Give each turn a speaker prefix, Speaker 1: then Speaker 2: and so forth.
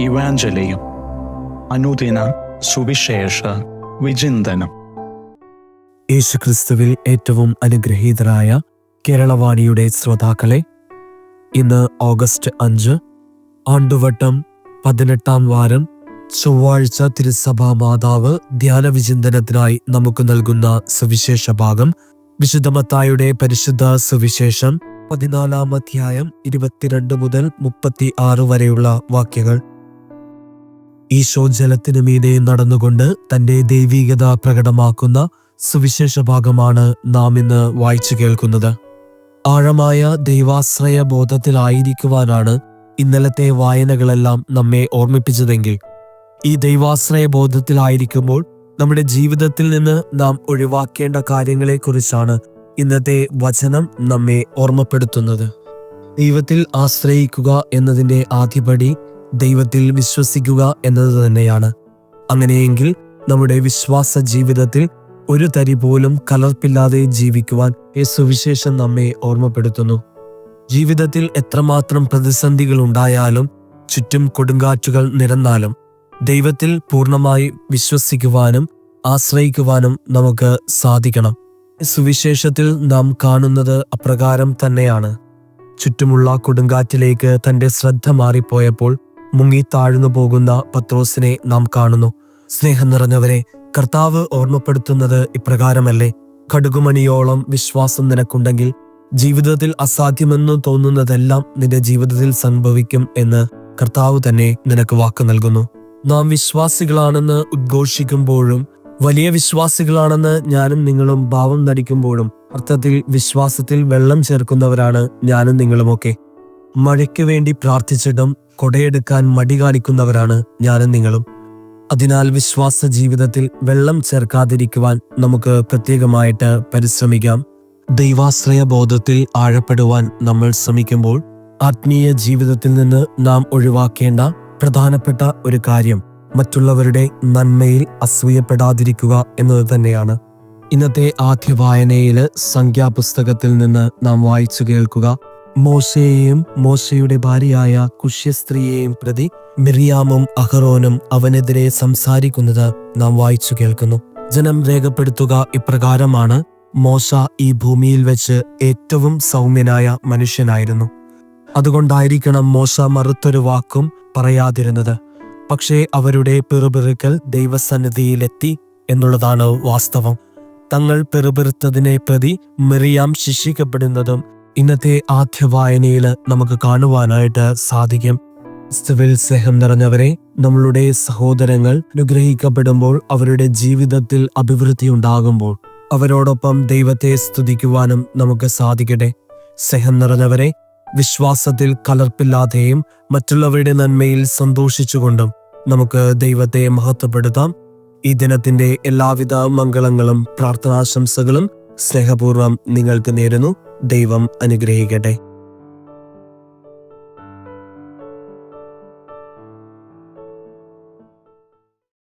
Speaker 1: ഇവാഞ്ചലിയും അനുദിന സുവിശേഷ വിചിന്തനം.
Speaker 2: യേശുക്രിസ്തുവിൽ ഏറ്റവും അനുഗ്രഹീതരായ കേരളവാണിയുടെ ശ്രോതാക്കളെ ഇന്ന് ഓഗസ്റ്റ് അഞ്ച് ആണ്ടുവട്ടം പതിനെട്ടാം വാരം ചൊവ്വാഴ്ച തിരുസഭാ മാതാവ് ധ്യാന വിചിന്തനത്തിനായി നമുക്ക് നൽകുന്ന സുവിശേഷ ഭാഗം വിശുദ്ധമത്തായുടെ പരിശുദ്ധ സുവിശേഷം പതിനാലാം അധ്യായം ഇരുപത്തിരണ്ട് മുതൽ മുപ്പത്തി ആറ് വരെയുള്ള വാക്യങ്ങൾ. ഈശോ ജലത്തിനു മീതെ നടന്നുകൊണ്ട് തന്റെ ദൈവീകത പ്രകടമാക്കുന്ന സുവിശേഷ ഭാഗമാണ് നാം ഇന്ന് വായിച്ചു കേൾക്കുന്നത്. ആഴമായ ദൈവാശ്രയ ബോധത്തിലായിരിക്കുവാനാണ് ഇന്നലത്തെ വായനകളെല്ലാം നമ്മെ ഓർമ്മിപ്പിച്ചതെങ്കിൽ. ഈ ദൈവാശ്രയ ബോധത്തിലായിരിക്കുമ്പോൾ നമ്മുടെ ജീവിതത്തിൽ നിന്ന് നാം ഒഴിവാക്കേണ്ട കാര്യങ്ങളെക്കുറിച്ചാണ് ഇന്നത്തെ വചനം നമ്മെ ഓർമ്മപ്പെടുത്തുന്നത്. ദൈവത്തിൽ ആശ്രയിക്കുക എന്നതിന്റെ ആദ്യപടി ദൈവത്തിൽ വിശ്വസിക്കുക എന്നത് തന്നെയാണ്. അങ്ങനെയെങ്കിൽ നമ്മുടെ വിശ്വാസ ജീവിതത്തിൽ ഒരു തരി പോലും കലർപ്പില്ലാതെ ജീവിക്കുവാൻ ഈ സുവിശേഷം നമ്മെ ഓർമ്മപ്പെടുത്തുന്നു. ജീവിതത്തിൽ എത്രമാത്രം പ്രതിസന്ധികൾ ഉണ്ടായാലും ചുറ്റും കൊടുങ്കാറ്റുകൾ നിരന്നാലും ദൈവത്തിൽ പൂർണമായി വിശ്വസിക്കുവാനും ആശ്രയിക്കുവാനും നമുക്ക് സാധിക്കണം. സുവിശേഷത്തിൽ നാം കാണുന്നത് അപ്രകാരം തന്നെയാണ്. ചുറ്റുമുള്ള കൊടുങ്കാറ്റിലേക്ക് തന്റെ ശ്രദ്ധ മാറിപ്പോയപ്പോൾ മുങ്ങി താഴ്ന്നു പോകുന്ന പത്രോസിനെ നാം കാണുന്നു. സ്നേഹം നിറഞ്ഞവരെ കർത്താവ് ഓർമ്മപ്പെടുത്തുന്നത് ഇപ്രകാരമല്ലേ? കടുകുമണിയോളം വിശ്വാസം നിനക്കുണ്ടെങ്കിൽ ജീവിതത്തിൽ അസാധ്യമെന്ന് തോന്നുന്നതെല്ലാം നിന്റെ ജീവിതത്തിൽ സംഭവിക്കും എന്ന് കർത്താവ് തന്നെ നിനക്ക് വാക്ക് നൽകുന്നു. നാം വിശ്വാസികളാണെന്ന് ഉദ്ഘോഷിക്കുമ്പോഴും വലിയ വിശ്വാസികളാണെന്ന് ഞാനും നിങ്ങളും ഭാവം നടിക്കുമ്പോഴും അർത്ഥത്തിൽ വിശ്വാസത്തിൽ വെള്ളം ചേർക്കുന്നവരാണ് ഞാനും നിങ്ങളുമൊക്കെ. മഴയ്ക്ക് വേണ്ടി പ്രാർത്ഥിച്ചിട്ടും കൊടയെടുക്കാൻ മടി കാണിക്കുന്നവരാണ് ഞാനും നിങ്ങളും. അതിനാൽ വിശ്വാസ ജീവിതത്തിൽ വെള്ളം ചേർക്കാതിരിക്കുവാൻ നമുക്ക് പ്രത്യേകമായിട്ട് പരിശ്രമിക്കാം. ദൈവാശ്രയ ബോധത്തിൽ ആഴപ്പെടുവാൻ നമ്മൾ ശ്രമിക്കുമ്പോൾ ആത്മീയ ജീവിതത്തിൽ നിന്ന് നാം ഒഴിവാക്കേണ്ട പ്രധാനപ്പെട്ട ഒരു കാര്യം മറ്റുള്ളവരുടെ നന്മയിൽ അസൂയപ്പെടാതിരിക്കുക എന്നത് തന്നെയാണ്. ഇന്നത്തെ ആദ്യ വായനയിൽ സംഖ്യാപുസ്തകത്തിൽ നിന്ന് നാം വായിച്ചു കേൾക്കുക. മോശയെയും മോശയുടെ ഭാര്യയായ കുഷ്യസ്ത്രീയെയും പ്രതി മിറിയാമും അഹറോനും അവനെതിരെ സംസാരിക്കുന്നത് നാം വായിച്ചു കേൾക്കുന്നു. ജനം രേഖപ്പെടുത്തുക ഇപ്രകാരമാണ് മോശ ഈ ഭൂമിയിൽ വെച്ച് ഏറ്റവും സൗമ്യനായ മനുഷ്യനായിരുന്നു. അതുകൊണ്ടായിരിക്കണം മോശ മറുത്തൊരു വാക്കും പറയാതിരുന്നത്. പക്ഷേ അവരുടെ പിറുപിറുക്കൽ ദൈവസന്നിധിയിലെത്തി എന്നുള്ളതാണ് വാസ്തവം. തങ്ങൾ പിറുപിറുത്തതിനെ പ്രതി മിറിയാം ശിക്ഷിക്കപ്പെടുന്നതും ഇന്നത്തെ ആദ്യ വായനയിൽ നമുക്ക് കാണുവാനായിട്ട് സാധിക്കും. സിവിൽ സ്നേഹം നിറഞ്ഞവരെ നമ്മളുടെ സഹോദരങ്ങൾ അനുഗ്രഹിക്കപ്പെടുമ്പോൾ അവരുടെ ജീവിതത്തിൽ അഭിവൃദ്ധി ഉണ്ടാകുമ്പോൾ അവരോടൊപ്പം ദൈവത്തെ സ്തുതിക്കുവാനും നമുക്ക് സാധിക്കട്ടെ. സ്നേഹം നിറഞ്ഞവരെ വിശ്വാസത്തിൽ കലർപ്പില്ലാതെയും മറ്റുള്ളവരുടെ നന്മയിൽ സന്തോഷിച്ചുകൊണ്ടും നമുക്ക് ദൈവത്തെ മഹത്വപ്പെടുത്താം. ഈ ദിനത്തിന്റെ എല്ലാവിധ മംഗളങ്ങളും പ്രാർത്ഥനാശംസകളും സ്നേഹപൂർവം നിങ്ങൾക്ക് നേരുന്നു. ദൈവം അനുഗ്രഹിക്കട്ടെ.